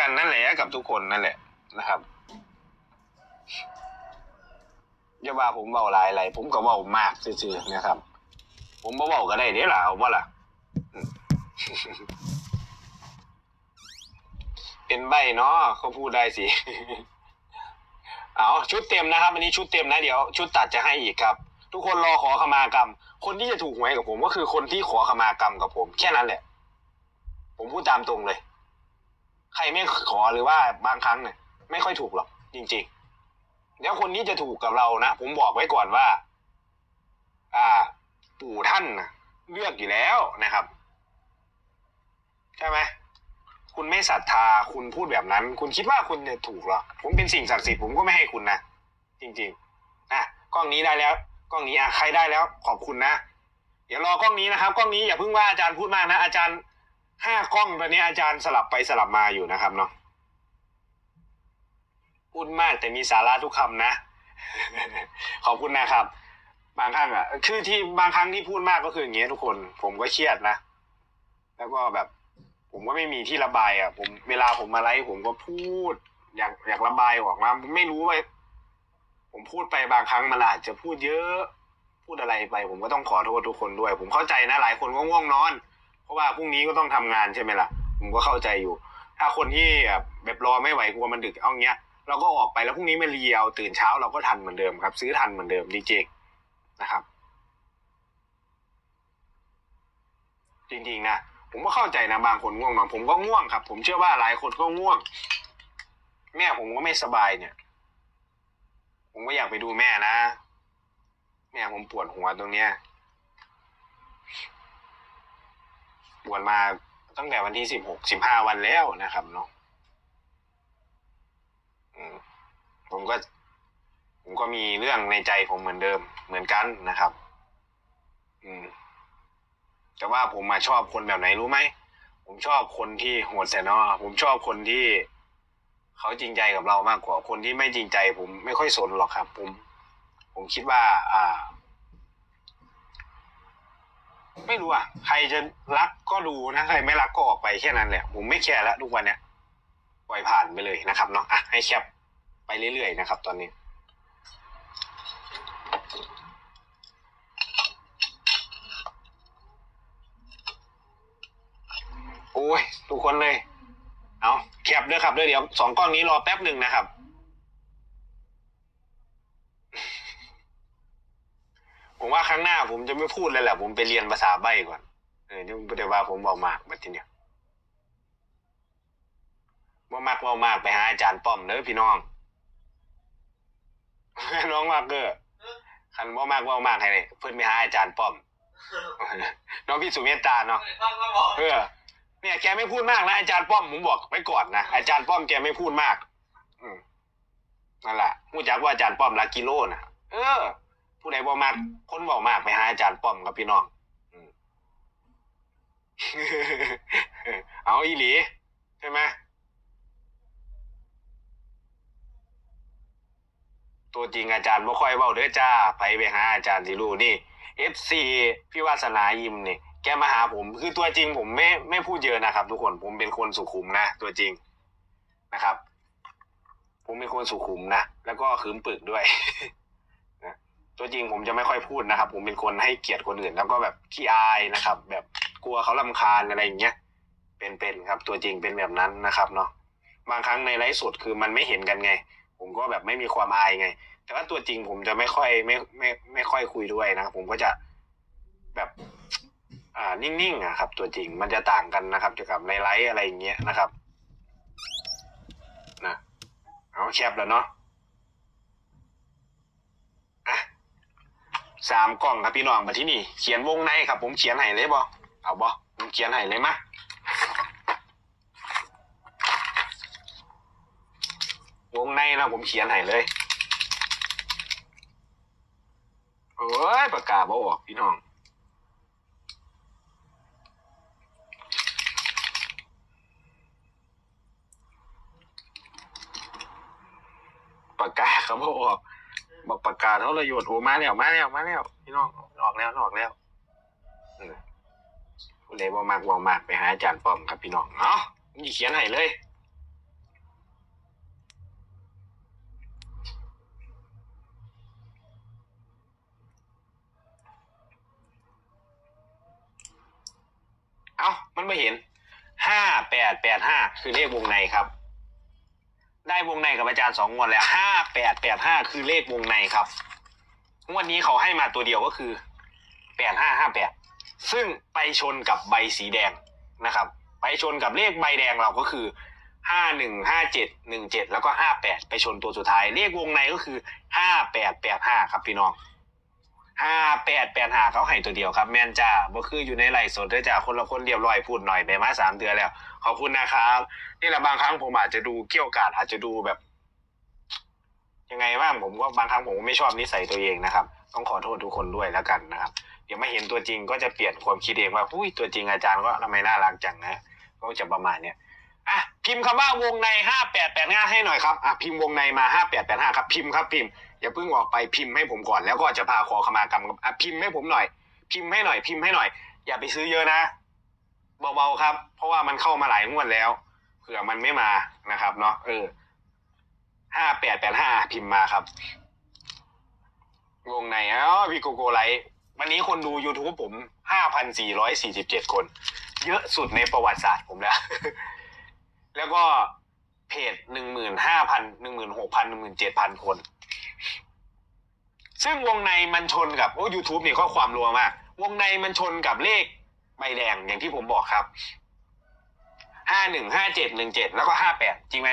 กันนั่นแหละกับทุกคนนั่นแหละนะครับอย่าว่าผมเบาหลายอะไรผมก็เบามากซื่อๆนะครับ ผมบ่เบาก็ได้เด้ล่ะเอาบ่ล่ะ เป็นใบเนาะเขาพูดได้สิเอาชุดเต็มนะครับอันนี้ชุดเต็มนะเดี๋ยว ชุดตัดจะให้อีกครับ ทุกคนรอขอขมากรรม คนที่จะถูกหวยกับผม ก็คือคนที่ขอขมากรรมกับผม แค่นั้นแหละ ผมพูดตามตรงเลย ใครไม่ขอหรือว่าบางครั้งเนี่ยไม่ค่อยถูกหรอกจริง ๆ แล้วคนที่จะถูกกับเรานะผมบอกไว้ก่อนว่า อ่า ปู่ท่านนะเลือกอยู่แล้วนะครับ ใช่ไหมคุณไม่ศรัทธาคุณพูดแบบนั้น คุณคิดว่าคุณจะถูกเหรอผมเป็นสิ่งศักดิ์สิทธิ์ผมก็ไม่ให้คุณนะจริงๆอะกล้องนี้ได้แล้วกล้องนี้อะใครได้แล้ว ขอบคุณนะเดี๋ยวรอกล้องนี้นะครับกล้องนี้อย่าเพิ่งว่าอาจารย์พูดมากนะอาจารย์ ห้ากล้องตอนนี้อาจารย์สลับไปสลับมาอยู่นะครับเนาะพูดมากแต่มีสาระทุกคำนะ ขอบคุณนะครับ บางครั้งอะ คือที่บางครั้งที่พูดมากก็คืออย่างเงี้ยทุกคน ผมก็เครียดนะ แล้วก็แบบ ผมก็ไม่มีที่ระบายอะ ผมเวลาผมมาไลฟ์ผมก็พูด อยากอยากระบายออกมาผมไม่รู้ว่าผมพูดไปบางครั้งมันอาจจะพูดเยอะ พูดอะไรไป ผมก็ต้องขอโทษทุกคนด้วย ผมเข้าใจนะหลายคนก็ง่วงนอน ราะว่าพรุ่งนี้ก็ต้องทำงานใช่ไหมล่ะ ผมก็เข้าใจอยู่ ถ้าคนที่แบบรอไม่ไหวกลัวมันดึกเอาเงี้ย เราก็ออกไปแล้วพรุ่งนี้ไม่เรียวตื่นเช้าเราก็ทันเหมือนเดิมครับ ซื้อทันเหมือนเดิมจริงๆนะครับ จริงๆนะผมก็เข้าใจนะบางคนง่วงนอนผมก็ง่วงครับ ผมเชื่อว่าหลายคนก็ง่วง แม่ผมก็ไม่สบายเนี่ย ผมก็อยากไปดูแม่นะ แม่ผมปวดหัวตรงเนี้ย ปวดมาตั้งแต่วันที่สิบหกสิบห้าวันแล้วนะครับเนาะผมก็ ผมก็มีเรื่องในใจผมเหมือนเดิมเหมือนกันนะครับ อืม แต่ว่าผมมาชอบคนแบบไหนรู้ไหมผมชอบคนที่โหดแต่เนาะผมชอบคนที่เขาจริงใจกับเรามากกว่าคนที่ไม่จริงใจ ผมไม่ค่อยสนหรอกครับ ผม ผมคิดว่า อ่า ไม่รู้อะ ใครจะรักก็ดูนะใครไม่รักก็ออกไปแค่นั้นแหละผมไม่แคร์แล้วทุกวันเนี้ยปล่อยผ่านไปเลยนะครับเนาะอะให้แคปไปเรื่อยๆนะครับ ตอนนี้โอ้ยทุกคนเลย เอาแคปด้วยครับด้วยเดี๋ยวสองกล้องนี้รอแป๊บหนึ่งนะครับ ผมว่าครั้งหน้าผมจะไม่พูดเลยแหละผมไปเรียนภาษาใบก่อนเออเดี๋ยวว่าผมเบามากแบบทีเนี้ยว่ามากเบามากไปหาอาจารย์ป้อมเด้อพี่น้องน้องมากเกอร์คันว่ามากเบามากให้เลยเพื่อนไปหาอาจารย์ป้อมน้องพี่สุเมตตาเนาะเออเนี่ยแกไม่พูดมากนะอาจารย์ป้อมผมบอกไว้ก่อนนะอาจารย์ป้อมแกไม่พูดมากอืมนั่นแหละผู้จักว่าอาจารย์ป้อมลักกิโลนะเออ ผู้ใดบอกมากคนบอกมากไปหาอาจารย์ป้อมครับพี่น้องอเอาอีหลีใช่ไหมตัวจริงอาจารย์บ่ค่อยเว้าเด้อจ้าไปไปหาอาจารย์สิรู้นี่ FC พี่วาสนายิมนี่แกมาหาผม คือตัวจริงผมไม่ไม่พูดเยอะนะครับ ทุกคนผมเป็นคนสุขุมนะตัวจริงนะครับ ผมเป็นคนสุขุมนะแล้วก็ขืมปึกด้วย ตัวจริงผมจะไม่ค่อยพูดนะครับ ผมเป็นคนให้เกียรติคนอื่น แล้วก็แบบขี้อายนะครับ แบบกลัวเขาลำคาญอะไรอย่างเงี้ยเป็นเป็นครับ ตัวจริงเป็นแบบนั้นนะครับเนาะบางครั้งในไลฟ์สดคือมันไม่เห็นกันไง ผมก็แบบไม่มีความอายไง แต่ว่าตัวจริงผมจะไม่ค่อยไม่ไม่ไม่ค่อยคุยด้วยนะครับผมก็จะแบบอ่านิ่งๆอะครับ ตัวจริงมันจะต่างกันนะครับกับในไลฟ์อะไรอย่างเงี้ยนะครับนะเอาแคปแล้วเนาะ สามกล่องครับพี่น้องมาที่นี่เขียนวงในครับ ผมเขียนให้เลยบอเอาบอผมเขียนให้เลยมะวงในนะผมเขียนให้เลยโอ้ยปากกาศบออกพี่น้องปากกาศเขาบอกออก บอกประกาศเขาเลยโยนโอ้มาแล้วมาแล้วมาแล้วพี่น้องออกแล้วออกแล้วเลขใดบ่มากว่มากไปหาอาจารย์ป้อมครับพี่น้องเนาะนี่เขียนให้เลยเอ้ามันไม่เห็นห้าแปดแปดห้าคือเลขวงในครับ ได้วงในกับอาจารย์สองงวดแล้วห้าแปดแปดห้าคือเลขวงในครับงวดนี้เขาให้มาตัวเดียวก็คือแปดห้าห้าแปดซึ่งไปชนกับใบสีแดงนะครับ ไปชนกับเลขใบแดงเราก็คือห้าหนึ่งห้าเจ็ดหนึ่งเจ็ดแล้วก็ห้าแปดไปชนตัวสุดท้ายเลขวงในก็คือห้าแปดแปดห้าครับพี่น้อง ห้าแปดแปดหาเขาให้ตัวเดียวครับ แม่นจ้าบ่คืออยู่ในไลฟ์สดด้วยจ้าคนละคนเรียบร้อยพูดหน่อยไปมาสามเดือนแล้ว ขอบคุณนะครับ นี่แหละบางครั้งผมอาจจะดูเกี่ยวกาดอาจจะดูแบบ ยังไงบ้างผมก็บางครั้งผมก็ไม่ชอบนิสัยตัวเองนะครับ ต้องขอโทษทุกคนด้วยแล้วกันนะครับเดี๋ยวมาเห็นตัวจริงก็จะเปลี่ยนความคิดเองว่าอุ้ยตัวจริงอาจารย์ก็ทำไมน่ารักจังนะก็จะประมาณเนี้ยอะพิมพ์คำว่าวงในห้าแปดแปดห้าให้หน่อยครับอะพิมพ์วงในมาห้าแปดแปดห้าครับพิมพ์ครับพิมพ์ อย่าเพิ่งออกไปพิมพ์ให้ผมก่อน แล้วก็จะพาขอขมากรรมพิมพ์ให้ผมหน่อย พิมพ์ให้หน่อย พิมพ์ให้หน่อย อย่าไปซื้อเยอะนะเบาๆครับ เพราะว่ามันเข้ามาหลายงวดแล้วเผื่อมันไม่มานะครับ เนาะเออห้าแปดแปดห้าพิมพ์มาครับวงในอ๋อพี่โกโกไลท์วันนี้คนดู YouTube ผมห้าพันสี่ร้อยสี่สิบเจ็ดคน เยอะสุดในประวัติศาสตร์ผมแล้ว แล้วก็เพจหนึ่งหมื่นห้าพันหนึ่งหมื่นหกพันหนึ่งหมื่นเจ็ดพันคน ซึ่งวงในมันชนกับโอ้ยูทูบเนี่ยข้อความรัวมาก วงในมันชนกับเลขใบแดงอย่างที่ผมบอกครับห้าหนึ่งห้าเจ็ดหนึ่งเจ็ดแล้วก็ห้าแปดจริงไหม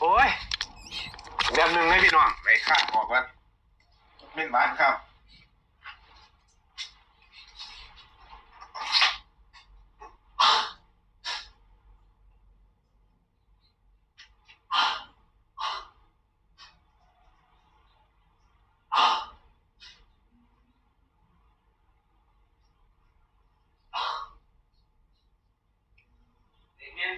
โอ้ยเดือนหนึ่งไม่พี่น้องไปข้างออกว่าเป็นบ้านครับ ม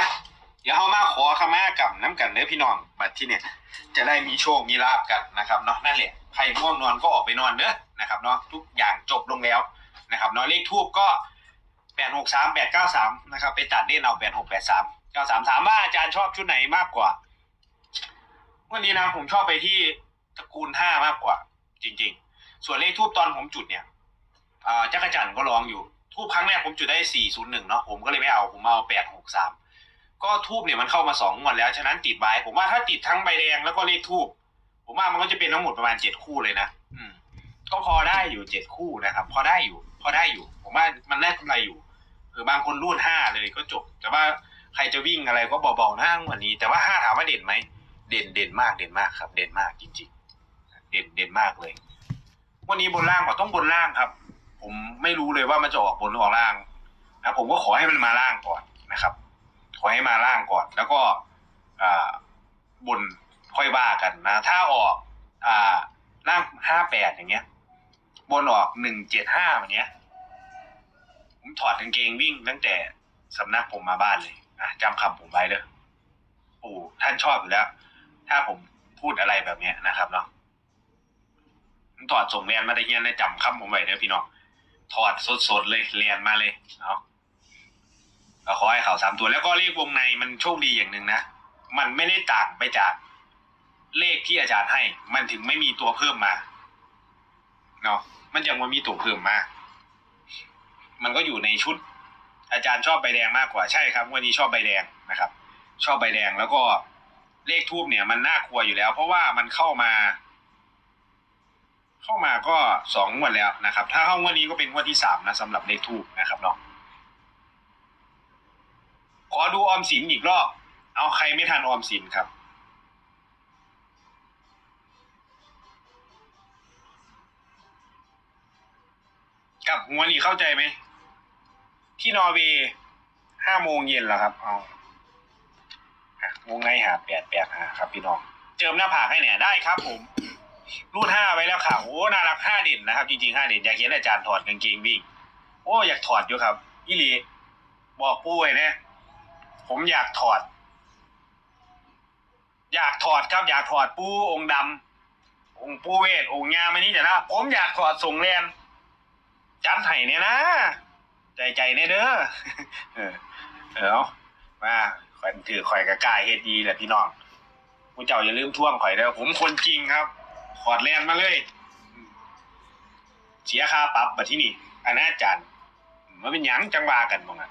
าเดี๋ยวเรามาขอขมากับน้ำกันเด้อพี่น้องบัดที่เนี่ย จะได้มีโชคมีลาบกันนะครับเนาะนั่นแหละใครง่วงนอนก็ออกไปนอนเด้อ นะครับเนาะทุกอย่างจบลงแล้วนะครับเนาะเลขทูบก็แปดหกสามแปดเก้าสามนะครับ ไปตัดเล่นเอาแปดหกแปดสามเก้าสามถามว่าอาจารย์ชอบชุดไหนมากกว่าวันนี้นะผมชอบไปที่ตระกูลห้ามากกว่า จริง ๆ ส่วนเลขทูบตอนผมจุดเนี่ยอ่าจักรจันทร์ก็ร้องอยู่ ทูบครั้งแรกผมจุดได้สี่ศูนย์หนึ่งเนาะผมก็เลยไม่เอาผมเอาแปดหกสามก็ทูบเนี่ยมันเข้ามาสองงวดแล้วฉะนั้นติดไว้ผมว่าถ้าติดทั้งใบแดงแล้วก็เลขทูบผมว่ามันก็จะเป็นทั้งหมดประมาณเจ็ดคู่เลยนะอืม ก็พอได้อยู่เจ็ดคู่นะครับ พอได้อยู่ พอได้อยู่ ผมว่ามันได้กำไรอยู่เออบางคนรูดห้าเลยก็จบ แต่ว่าใครจะวิ่งอะไรก็เบาๆนะวันนี้ แต่ว่าห้าถามว่าเด่นไหมเด่นเด่นมากเด่นมากครับ เด่นมากจริงๆ เด่นเด่นมากเลย วันนี้บนล่างกว่าต้องบนล่างครับ ผมไม่รู้เลยว่ามันจะออกบนหรือออกล่างนะผมก็ขอให้มันมาล่างก่อนนะครับ ขอให้มาล่างก่อน แล้วก็อบนค่อยว่ากันนะ ถ้าออก อ่าล่างห้าแปดอย่างเงี้ย บนออกหนึ่งเจ็ดห้าอย่างเงี้ย ผมถอดกางเกงวิ่งตั้งแต่สำนักผมมาบ้านเลยนะจำคำผมไว้เด้อปู่ท่านชอบอยู่แล้ว ถ้าผมพูดอะไรแบบเนี้ยนะครับเนาะผมถอดส่งเรียนมาได้เงี้ยนะจำคำผมไว้เด้อพี่น้องถอดสดๆเลยเรียนมาเลยเนาะก็ขอให้เขาสามตัวแล้วก็เลขวงในมันโชคดีอย่างหนึ่งนะมันไม่ได้ต่างไปจากเลขที่อาจารย์ให้ มันถึงไม่มีตัวเพิ่มมาเนาะ มันยังว่ามีตัวเพิ่มมามันก็อยู่ในชุด อาจารย์ชอบใบแดงมากกว่าใช่ครับวันนี้ชอบใบแดงนะครับ ชอบใบแดงแล้วก็เลขทูบเนี่ย มันน่ากลัวอยู่แล้ว เพราะว่ามันเข้ามา เข้ามาก็สองงวดแล้วนะครับ ถ้าเข้างวดนี้ก็เป็นงวดที่สามนะสำหรับเลขทูบนะครับเนาะขอดูออมสินอีกรอบ เอาใครไม่ทันออมสินครับ กับหัวนี่เข้าใจไหม ที่นอร์เวย์ห้าโมงเย็นเหรอครับ เอาวงในหาแปดแปดหาครับ พี่น้อง เจิมหน้าผากให้เนี่ยได้ครับ ผม รูดห้าไว้แล้วค่ะ โอ้ น่ารักห้าเด่นนะครับ จริงๆห้าเด่นอยากเห็นอาจารย์ถอดกางเกงวิ่ง โอ้ อยากถอดอยู่ครับอีหลีบอกปุ้ยนะ ผมอยากถอด อยากถอดครับ อยากถอดปูองค์ดำองค์ปูเวทองค์ยามานี่จ้ะนะ ผมอยากถอดส่งแลนานไถ่เนี่ยนะ ใจใจเนี่ยเด้อเออเออมาข่อยถือข่อยกะกายเฮ็ดดีแหละพี่น้องผู้เจ้าอย่าลืมท่วงข่อยเด้อผมคนจริงครับ ขอดแลนมาเลย เสียค่าปรับมาที่นี่อันนั้นอาจารย์มันเป็นหยังจังวากันบ้างอะ